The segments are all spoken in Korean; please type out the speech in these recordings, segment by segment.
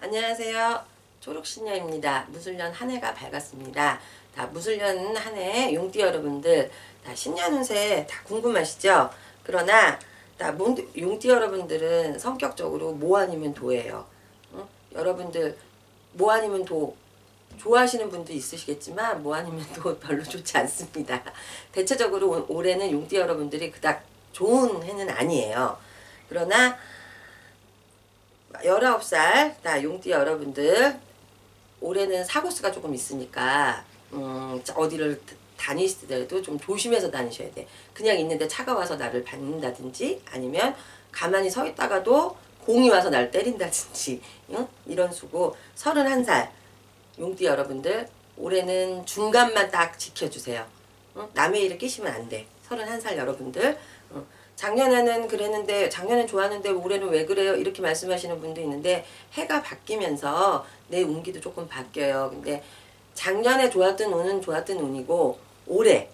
안녕하세요. 초록신녀입니다. 무술년 한 해가 밝았습니다. 다 무술년 한 해 용띠 여러분들 다 신년 운세 다 궁금하시죠? 그러나 다 몬- 용띠 여러분들은 성격적으로 모 아니면 도예요. 응? 여러분들 모 아니면 도 좋아하시는 분도 있으시겠지만 뭐 아니면 또 별로 좋지 않습니다. 대체적으로 올- 올해는 용띠 여러분들이 그닥 좋은 해는 아니에요. 그러나 19살 다 용띠 여러분들 올해는 사고수가 조금 있으니까 음, 어디를 다니시더라도 좀 조심해서 다니셔야 돼. 그냥 있는데 차가 와서 나를 밟는다든지 아니면 가만히 서 있다가도 공이 와서 나를 때린다든지 응? 이런 수고 31살 용띠 여러분들 올해는 중간만 딱 지켜주세요. 응? 남의 일을 끼시면 안 돼. 31살 여러분들. 응. 작년에는 그랬는데 작년엔 좋았는데 올해는 왜 그래요? 이렇게 말씀하시는 분도 있는데 해가 바뀌면서 내 운기도 조금 바뀌어요. 근데 작년에 좋았던 운은 좋았던 운이고 올해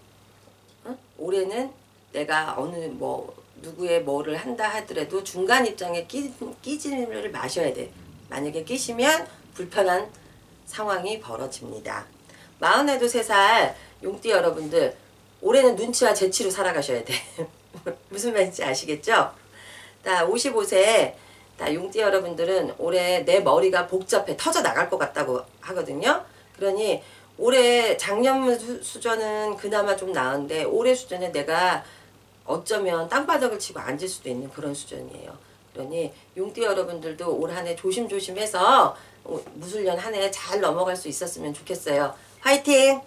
응? 올해는 내가 어느 뭐 누구의 뭐를 한다 하더라도 중간 입장에 끼, 끼지를 마셔야 돼. 만약에 끼시면 불편한 상황이 벌어집니다. 마흔에도 세 살 용띠 여러분들 올해는 눈치와 재치로 살아가셔야 돼. 무슨 말인지 아시겠죠? 다 55세 다 용띠 여러분들은 올해 내 머리가 복잡해 터져 나갈 것 같다고 하거든요. 그러니 올해 작년 수- 수준은 그나마 좀 나은데 올해 수준에 내가 어쩌면 땅바닥을 치고 앉을 수도 있는 그런 수준이에요. 그러니 용띠 여러분들도 올 한 해 조심조심해서 어, 무술년 한 해 잘 넘어갈 수 있었으면 좋겠어요. 화이팅!